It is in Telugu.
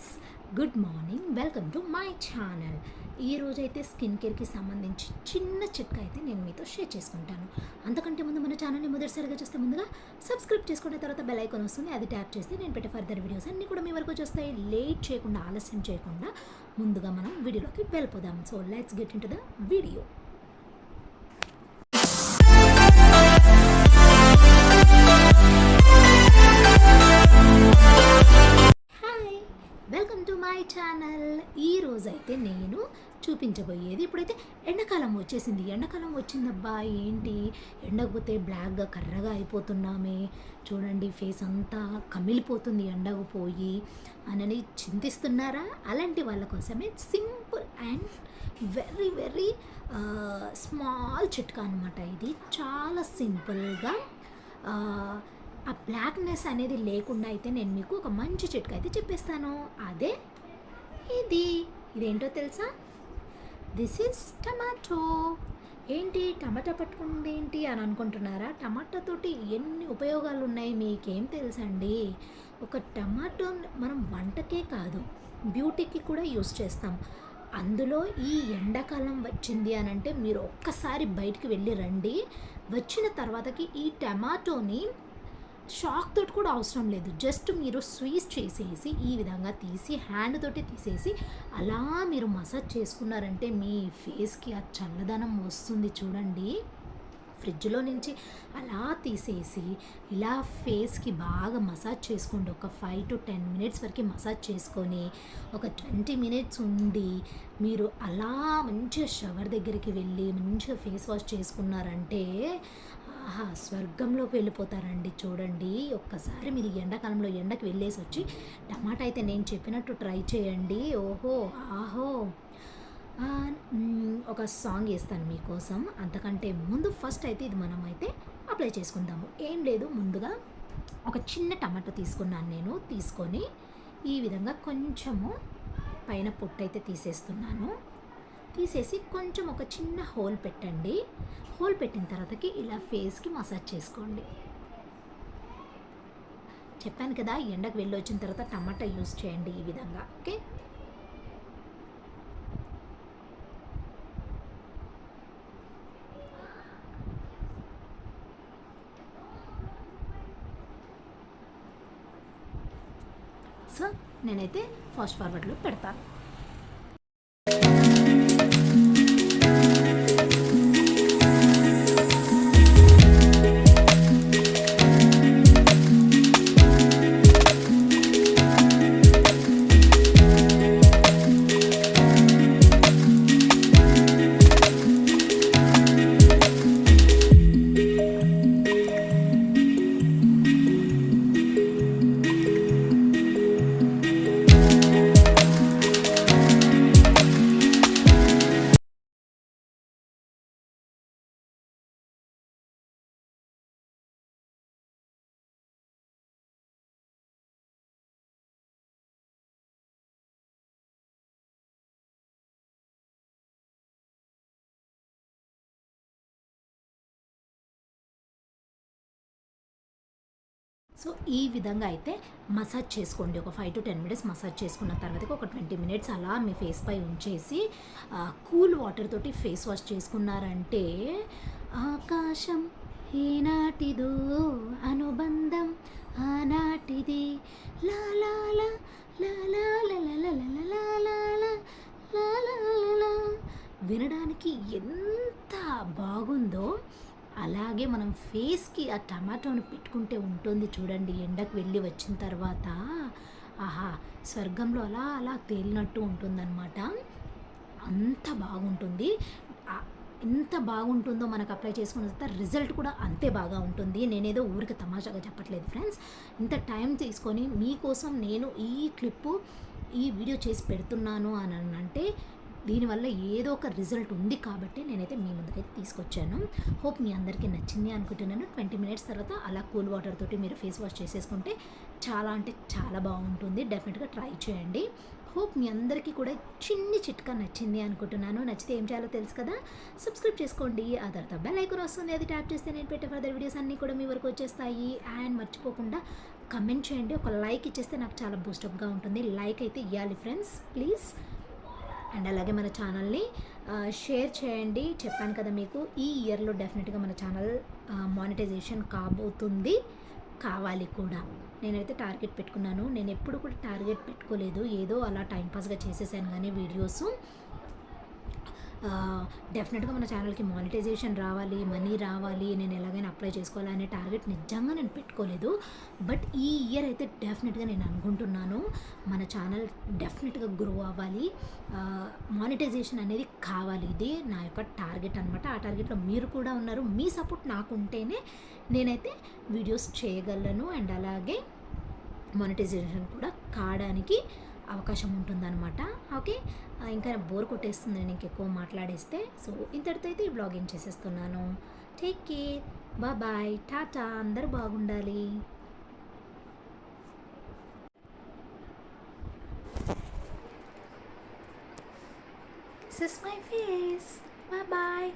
Friends good morning. Welcome to my channel. ఈ రోజైతే స్కిన్ కేర్కి సంబంధించి చిన్న చిట్కా అయితే నేను మీతో షేర్ చేసుకుంటాను. అంతకంటే ముందు మన ఛానల్ని మొదటిసారిగా చూస్తే ముందుగా సబ్స్క్రైబ్ చేసుకున్న తర్వాత బెల్ ఐకాన్ వస్తుంది. అది ట్యాప్ చేస్తే నేను పెట్టే ఫర్దర్ వీడియోస్ అన్నీ కూడా మీ వరకు వచ్చేస్తాయి. లేట్ చేయకుండా ఆలస్యం చేయకుండా ముందుగా మనం వీడియోలోకి వెళ్ళిపోదాం. So let's get into the video ఈ అయితే నేను చూపించబోయేది. ఇప్పుడైతే ఎండాకాలం వచ్చేసింది. ఎండాకాలం వచ్చిందబ్బా ఏంటి? ఎండకపోతే బ్లాక్గా కర్రగా అయిపోతున్నామే. చూడండి ఫేస్ అంతా కమిలిపోతుంది ఎండకు పోయి అని చింతిస్తున్నారా? అలాంటి వాళ్ళ కోసమే simple and very very small చిట్కా అనమాట ఇది. చాలా సింపుల్గా ఆ, ఆ బ్లాక్నెస్ అనేది లేకుండా అయితే నేను మీకు ఒక మంచి చిట్కా అయితే చెప్పేస్తాను. అదే ఇది. ఇదేంటో తెలుసా? దిస్ ఈజ్ టమాటో ఏంటి టమాటా పట్టుకుంది ఏంటి అని అనుకుంటున్నారా? టమాటా తోటి ఎన్ని ఉపయోగాలు ఉన్నాయి మీకేం తెలుసండి? ఒక టమాటో మనం వంటకే కాదు బ్యూటీకి కూడా యూస్ చేస్తాం. అందులో ఈ ఎండాకాలం వచ్చింది అని అంటే మీరు ఒక్కసారి బయటికి వెళ్ళి రండి. వచ్చిన తర్వాతకి ఈ టమాటోని షాక్ తోటి కూడా అవసరం లేదు. జస్ట్ మీరు స్వీజ్ చేసేసి ఈ విధంగా తీసి హ్యాండ్ తోటి తీసేసి అలా మీరు మసాజ్ చేసుకున్నారంటే మీ ఫేస్కి ఆ చల్లదనం వస్తుంది చూడండి. ఫ్రిడ్జ్లో నుంచి అలా తీసేసి ఇలా ఫేస్కి బాగా మసాజ్ చేసుకోండి. ఒక ఫైవ్ టు టెన్ మినిట్స్ వరకు మసాజ్ చేసుకొని ఒక ట్వంటీ మినిట్స్ ఉండి మీరు అలా మంచిగా షవర్ దగ్గరికి వెళ్ళి మంచిగా ఫేస్ వాష్ చేసుకున్నారంటే ఆహా స్వర్గంలోకి వెళ్ళిపోతారండి. చూడండి ఒక్కసారి మీరు ఎండాకాలంలో ఎండకి వెళ్ళేసి వచ్చి టమాటా అయితే నేను చెప్పినట్టు ట్రై చేయండి. ఓహో ఆహో. ఒక సాంగ్ వేస్తాను మీకోసం. అంతకంటే ముందు ఫస్ట్ అయితే ఇది మనం అయితే అప్లై చేసుకుందాము. ఏం లేదు ముందుగా ఒక చిన్న టమాటో తీసుకున్నాను నేను. తీసుకొని ఈ విధంగా కొంచెము పైన పొట్టు అయితే తీసేస్తున్నాను. తీసేసి కొంచెం ఒక చిన్న హోల్ పెట్టండి. హోల్ పెట్టిన తర్వాతకి ఇలా ఫేస్కి మసాజ్ చేసుకోండి. చెప్పాను కదా ఎండకు వెళ్ళి వచ్చిన తర్వాత టమాటా యూస్ చేయండి ఈ విధంగా ఓకే? సో నేనైతే ఫాస్ట్ ఫార్వర్డ్లో పెడతాను. సో ఈ విధంగా అయితే మసాజ్ చేసుకోండి ఒక five to ten minutes massage చేసుకున్న తర్వాత ఒక ట్వంటీ మినిట్స్ అలా మీ ఫేస్ పై ఉంచేసి కూల్ వాటర్ తోటి ఫేస్ వాష్ చేసుకున్నారంటే ఆకాశం ఏనాటిదో అనుబంధం ఆనాటిది లాలా వినడానికి ఎంత బాగుందో అలాగే మనం ఫేస్కి ఆ టమాటోని పెట్టుకుంటే ఉంటుంది చూడండి ఎండకు వెళ్ళి వచ్చిన తర్వాత. ఆహా స్వర్గంలో అలా అలా తేలినట్టు ఉంటుందన్నమాట. అంత బాగుంటుంది. ఎంత బాగుంటుందో మనకు అప్లై చేసుకున్న తర్వాత రిజల్ట్ కూడా అంతే బాగా ఉంటుంది. నేనేదో ఊరికి తమాషాగా చెప్పట్లేదు ఫ్రెండ్స్. ఇంత టైం తీసుకొని మీకోసం నేను ఈ క్లిప్పు ఈ వీడియో చేసి పెడుతున్నాను అని అంటే దీనివల్ల ఏదో ఒక రిజల్ట్ ఉంది కాబట్టి నేనైతే మీ ముందుకైతే తీసుకొచ్చాను. హోప్ మీ అందరికీ నచ్చింది అనుకుంటున్నాను. ట్వంటీ మినిట్స్ తర్వాత అలా కూల్ వాటర్ తోటి మీరు ఫేస్ వాష్ చేసేసుకుంటే చాలా అంటే చాలా బాగుంటుంది. డెఫినెట్గా ట్రై చేయండి. హోప్ మీ అందరికీ కూడా చిన్ని చిట్కా నచ్చింది అనుకుంటున్నాను. నచ్చితే ఏం చేయాలో తెలుసు కదా? సబ్స్క్రైబ్ చేసుకోండి. ఆ తర్వాత బెల్ ఐకాన్ వస్తుంది. అది ట్యాప్ చేస్తే నేను పెట్టే ఫర్దర్ వీడియోస్ అన్నీ కూడా మీ వరకు వచ్చేస్తాయి. అండ్ మర్చిపోకుండా కమెంట్ చేయండి. ఒక లైక్ ఇచ్చేస్తే నాకు చాలా బూస్టప్గా ఉంటుంది. లైక్ అయితే ఇవ్వాలి ఫ్రెండ్స్ ప్లీజ్ అండ్ అలాగే మన ఛానల్ని షేర్ చేయండి. చెప్పాను కదా మీకు ఈ ఇయర్లో డెఫినెట్గా మన ఛానల్ మానిటైజేషన్ కాబోతుంది. కావాలి కూడా. నేనైతే టార్గెట్ పెట్టుకున్నాను. నేను ఎప్పుడు కూడా టార్గెట్ పెట్టుకోలేదు. ఏదో అలా టైంపాస్గా చేసేసాను కానీ వీడియోస్. డెఫినెట్గా మన ఛానల్కి మానిటైజేషన్ రావాలి మనీ రావాలి నేను ఎలాగైనా అప్లై చేసుకోవాలి అనే టార్గెట్ నిజంగా నేను పెట్టుకోలేదు. బట్ ఈ ఇయర్ అయితే డెఫినెట్గా నేను అనుకుంటున్నాను మన ఛానల్ డెఫినెట్గా గ్రో అవ్వాలి. మానిటైజేషన్ అనేది కావాలి. ఇది నా యొక్క టార్గెట్ అనమాట ఆ టార్గెట్లో మీరు కూడా ఉన్నారు మీ సపోర్ట్ నాకు ఉంటేనే నేనైతే వీడియోస్ చేయగలను. అండ్ అలాగే మానిటైజేషన్ కూడా కావడానికి అవకాశం ఉంటుందన్నమాట. ఓకే? ఇంకా బోర్ కొట్టేస్తుంది నేను ఇంకెక్కువ మాట్లాడేస్తే. సో ఇంతటితో అయితే ఈ బ్లాగింగ్ చేసేస్తున్నాను. టేక్ కేర్ బాయ్ టాటా అందరూ బాగుండాలి. Sys my face bye